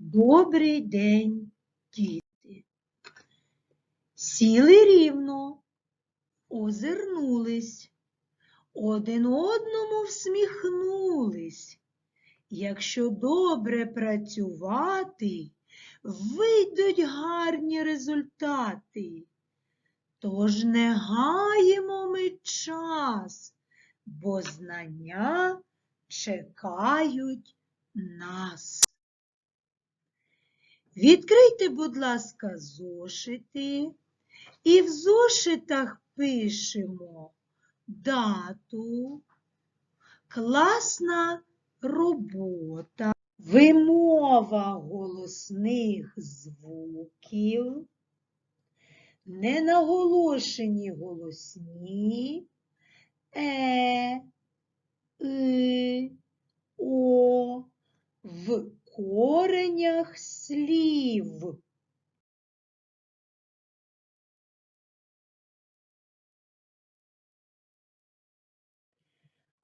Добрий день, діти. Сіли рівно, озирнулись, один одному всміхнулись. Якщо добре працювати, вийдуть гарні результати. Тож не гаємо ми час, бо знання чекають нас. Відкрийте, будь ласка, зошити. І в зошитах пишемо дату, класна робота, вимова голосних звуків, ненаголошені голосні. Е, и, о в коренях слів.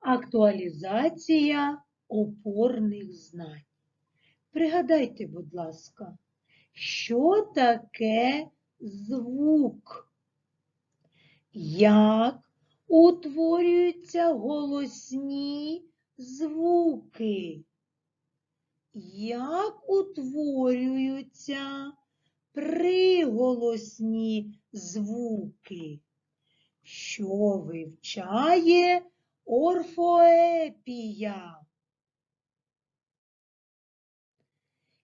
Актуалізація опорних знань. Пригадайте, будь ласка, що таке звук? Як утворюються голосні звуки? Як утворюються приголосні звуки? Що вивчає орфоепія?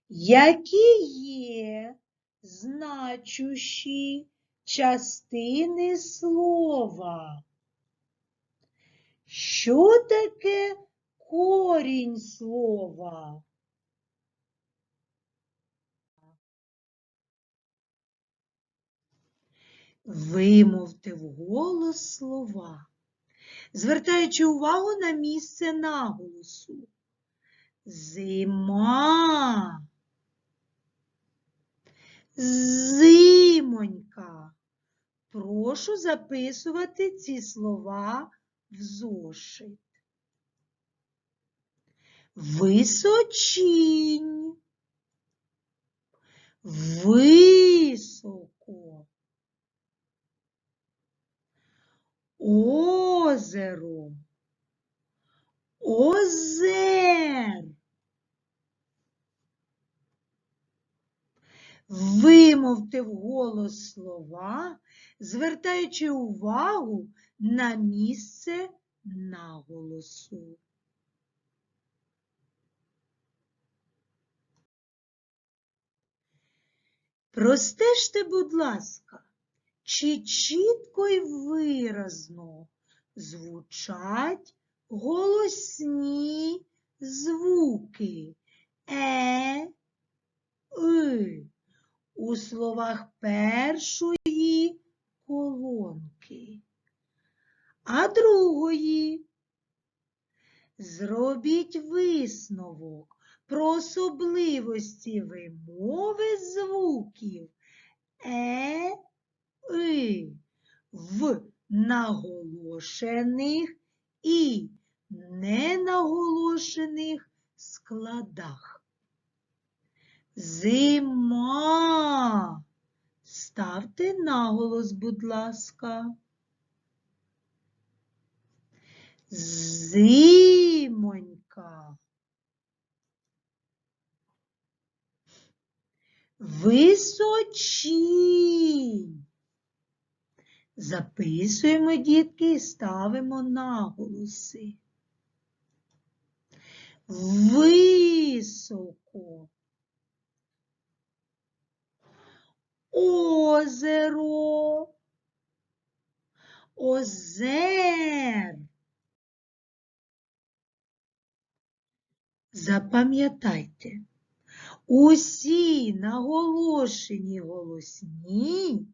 Які є значущі частини слова? Що таке корінь слова? Вимовте вголос слова, звертаючи увагу на місце наголосу. Зима. Зимонька. Прошу записувати ці слова в зошит. Височінь. Високо. Озеро. Озер. Вимовте вголос слова, звертаючи увагу на місце наголосу. Простежте, будь ласка, чи чітко й виразно звучать голосні звуки? Е, и. У словах першої колонки, а другої. Зробіть висновок про особливості вимови звуків. Е, и в наголошених і ненаголошених складах. Зима. Ставте наголос, будь ласка. Зимонька. Височінь. Записуємо, дітки, і ставимо наголоси. Високо. Озеро. Озер. Запам'ятайте, усі наголошені голосні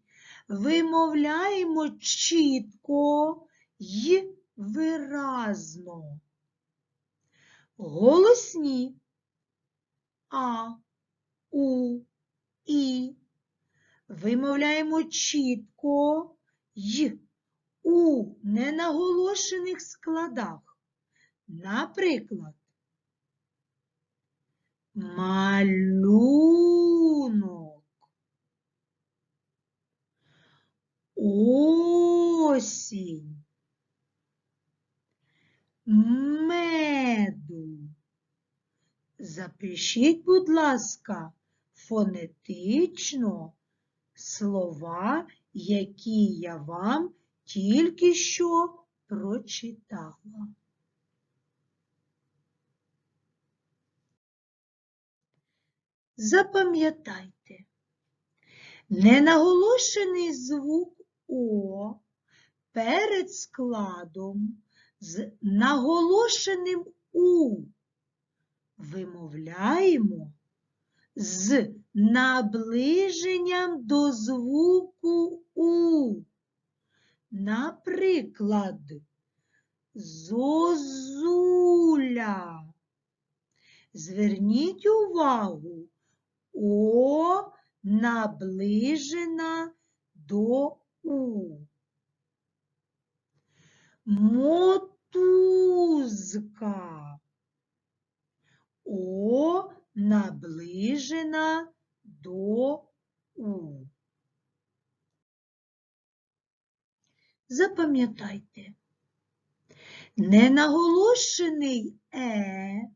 вимовляємо чітко й виразно. Голосні А, У, І вимовляємо чітко й у ненаголошених складах. Наприклад, малю осінь. Меду. Запишіть, будь ласка, фонетично слова, які я вам тільки що прочитала. Запам'ятайте, ненаголошений О перед складом з наголошеним У вимовляємо з наближенням до звуку У. Наприклад, зозуля. Зверніть увагу, О наближена до У. Мотузка. О наближена до У. Запам'ятайте, ненаголошений Е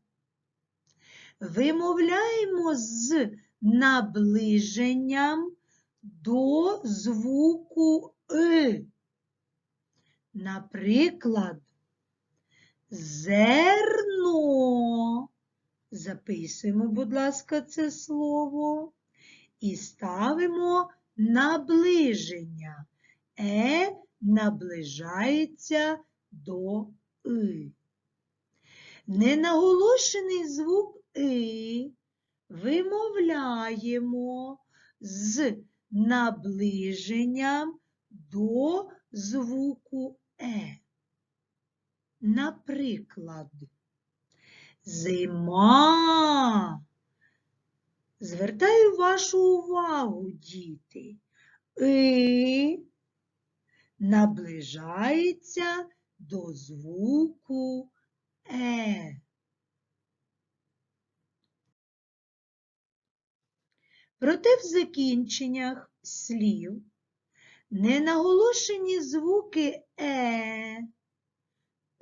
вимовляємо з наближенням до звуку И. Наприклад, зерно. Записуємо, будь ласка, це слово і ставимо наближення. Е наближається до И. Ненаголошений звук И вимовляємо з наближенням до звуку Е. Наприклад, зима. Звертаю вашу увагу, діти. И наближається до звуку Е. Проте в закінченнях слів ненаголошені звуки Е,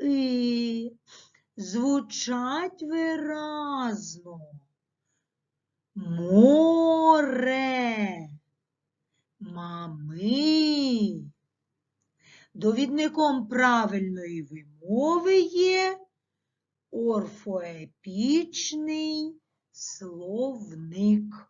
И звучать виразно. Море, мами. Довідником правильної вимови є орфоепічний словник.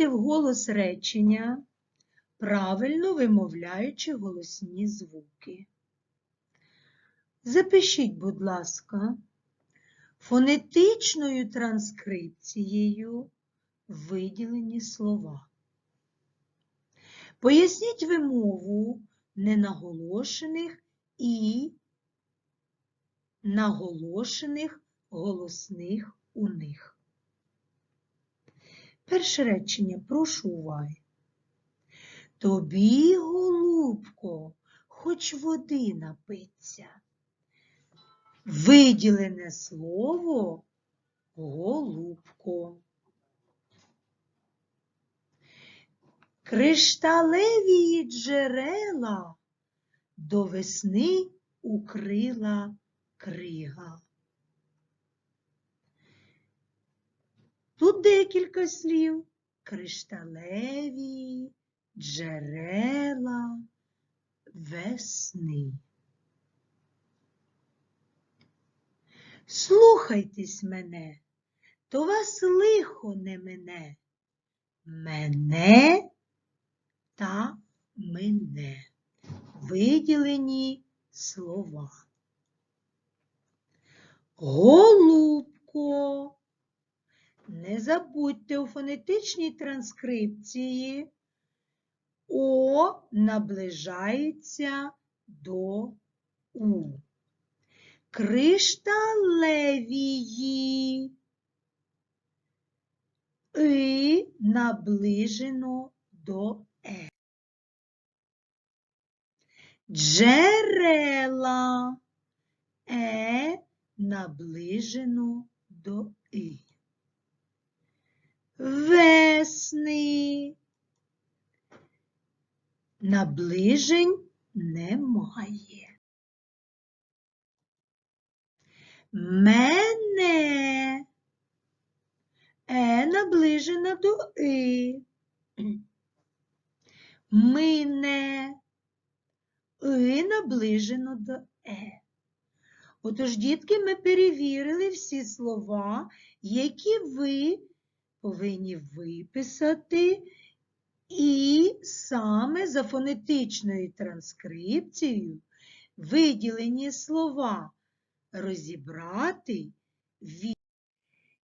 Прочитайте вголос речення, правильно вимовляючи голосні звуки. Запишіть, будь ласка, фонетичною транскрипцією виділені слова. Поясніть вимову ненаголошених і наголошених голосних у них. Перше речення, прошу уваги. Тобі, голубко, хоч води напиться. Виділене слово голубко. Кришталеві джерела до весни укрила крига. Декілька слів. Кришталеві джерела весни. Слухайтесь мене, то вас лихо не мене. Мене та мене. Виділені слова. Голубко. Не забудьте у фонетичній транскрипції О наближається до У. Кришталевії. И наближено до Е. Джерела. Е наближено до И. Весни. Наближень немає. Мене. Е наближена до И. Мине. И наближено до Е. Отож, дітки, ми перевірили всі слова, які ви повинні виписати, і саме за фонетичною транскрипцією виділені слова розібрати від.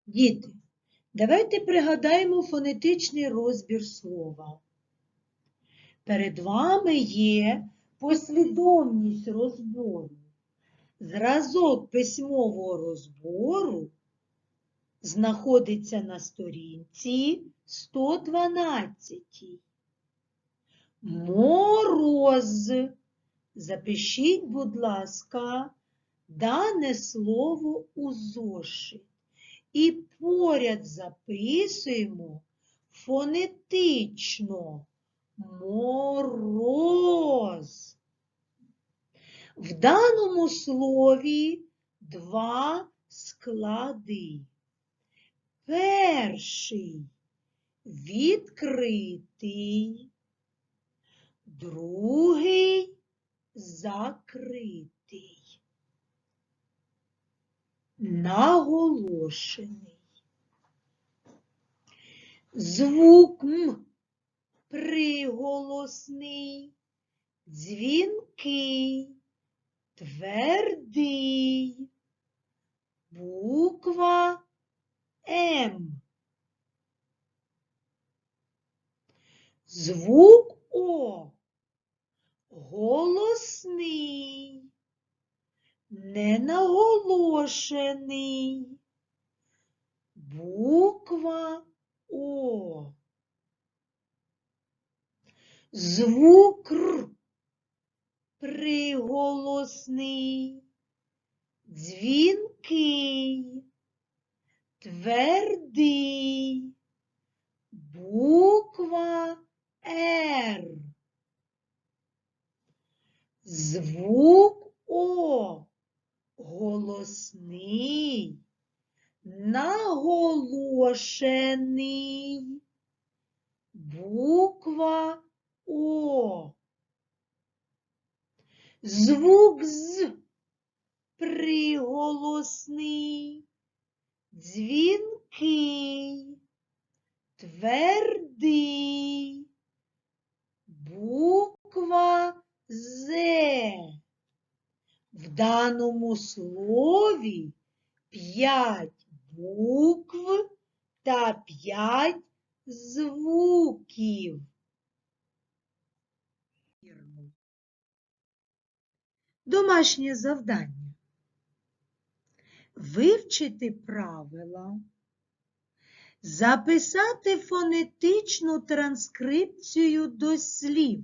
Діти, давайте пригадаємо фонетичний розбір слова. Перед вами є послідовність розбору. Зразок письмового розбору знаходиться на сторінці 112. Мороз. Запишіть, будь ласка, дане слово у зошит. І поряд записуємо фонетично мороз. В даному слові два склади. Перший відкритий, другий закритий, наголошений. Звук М приголосний, дзвінкий, твердий, буква М. Звук О голосний, ненаголошений. Буква О. Звук Р приголосний, дзвінкий, твердий, буква Р. Звук О. Голосний, наголошений, буква О. Звук З. Приголосний, дзвінкий, твердий, буква З. В даному слові п'ять букв та п'ять звуків. Домашнє завдання. Вивчити правила, записати фонетичну транскрипцію до слів.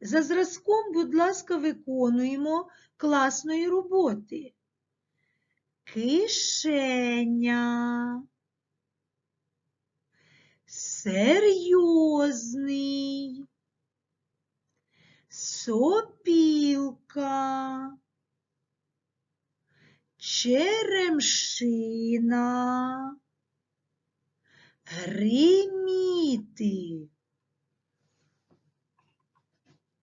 За зразком, будь ласка, виконуємо класної роботи. Кишеня. Серйозний. Сопілка. Черемшина. Гриміти.